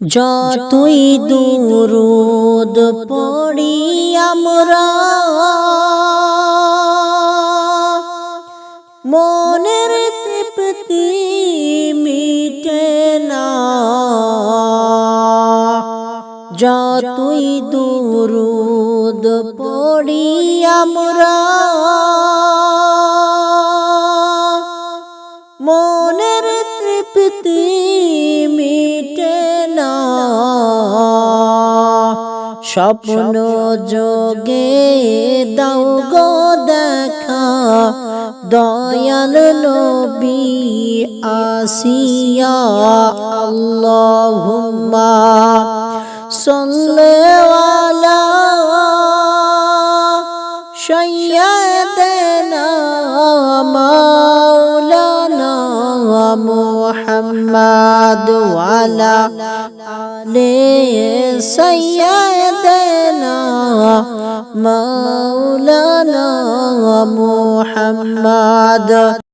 যতই দুরুদ পড়ি আমরা মনের তৃপ্তি মিটে না। যতই দুরুদ পড়ি আমরা মনের তৃপ্তি স্বপ্ন যোগে দাও গো দেখা দয়াল নবী আসিয়া আল্লাহ সন্দেওয়ালা আলা محمد وعلى آل سيدنا مولانا محمد